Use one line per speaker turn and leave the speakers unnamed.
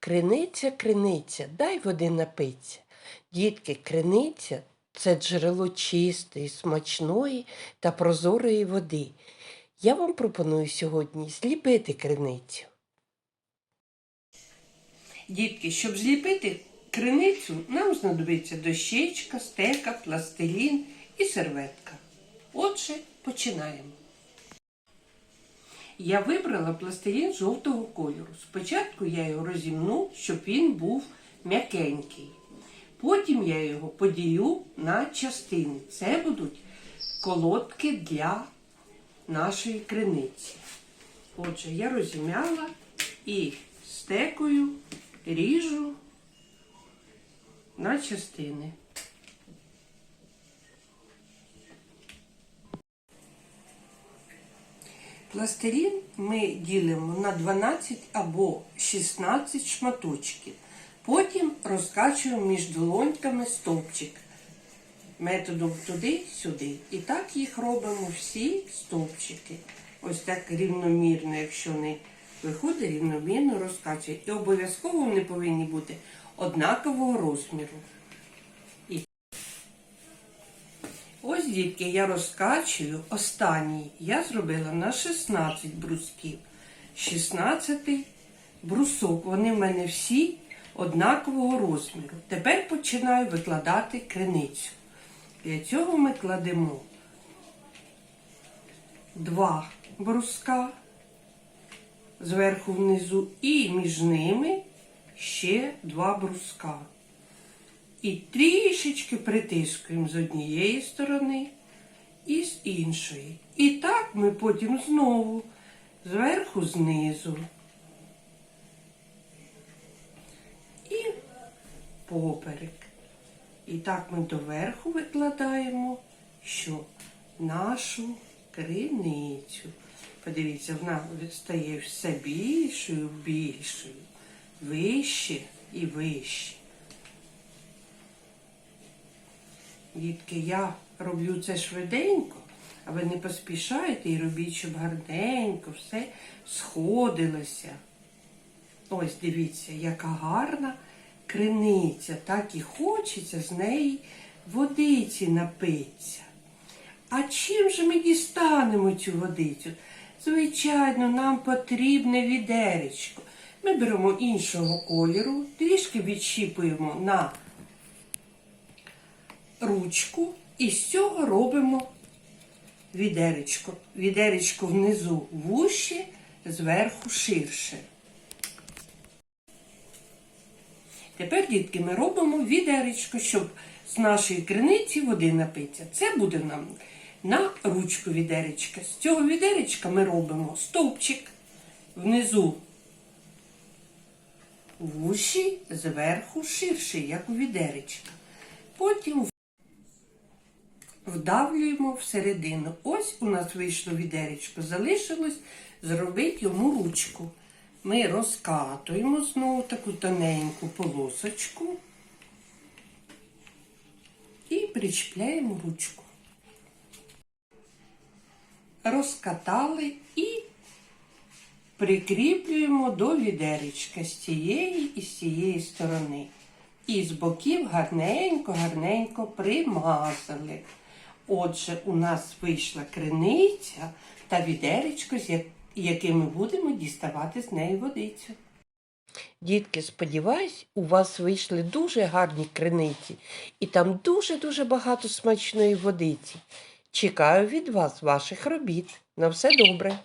Криниця, криниця, дай води напиться. Дітки, криниця це джерело чистої, смачної та прозорої води. Я вам пропоную сьогодні зліпити криницю. Дітки, щоб зліпити криницю, нам знадобиться дощечка, стека, пластилін і серветка. Отже, починаємо. Я вибрала пластилін жовтого кольору. Спочатку я його розімну, щоб він був м'якенький. Потім я його поділю на частини. Це будуть колодки для нашої криниці. Отже, я розім'яла і стекою ріжу на частини. Пластилін ми ділимо на 12 або 16 шматочків. Потім розкачуємо між долоньками стовпчик. Методом туди-сюди. І так їх робимо всі стовпчики. Ось так рівномірно, якщо не виходить, рівномірно розкачуємо. І обов'язково вони повинні бути однакового розміру. І Ось, дітки, я розкачую останній. Я зробила на 16 брусків. 16 брусок. Вони в мене всі однакового розміру. Тепер починаю викладати криницю. Для цього ми кладемо два бруска зверху внизу і між ними ще два бруска. І трішечки притискуємо з однієї сторони і з іншої. І так ми потім знову зверху знизу. І поперек. І так ми доверху викладаємо, що нашу криницю. Подивіться, вона стає все більшою, більшою, вище і вище. Дітки, я роблю це швиденько, а ви не поспішайте і робіть, щоб гарненько все сходилося. Ось дивіться, яка гарна криниця, так і хочеться з неї водиці напитися. А чим же ми дістанемо цю водицю? Звичайно, нам потрібне відеречко. Ми беремо іншого кольору, трішки відщіпуємо на ручку і з цього робимо відеречко. Відеречко внизу вужче, зверху ширше. Тепер, дітки, ми робимо відеречко, щоб з нашої криниці води напитися. Це буде нам на ручку відеречка. З цього відеречка ми робимо стовпчик внизу вущий, зверху ширший, як у відеречка. Потім вдавлюємо всередину. Ось у нас вийшло відеречко. Залишилось зробити йому ручку. Ми розкатуємо знову таку тоненьку полосочку і причіпляємо ручку. Розкатали і прикріплюємо до відеречка з цієї і з цієї сторони. І з боків гарненько-гарненько примазали. Отже, у нас вийшла криниця та відеречко, з як- яким будемо діставати з неї водицю. Дітки, сподіваюсь, у вас вийшли дуже гарні криниці, і там дуже-дуже багато смачної водиці. Чекаю від вас ваших робіт. На все добре.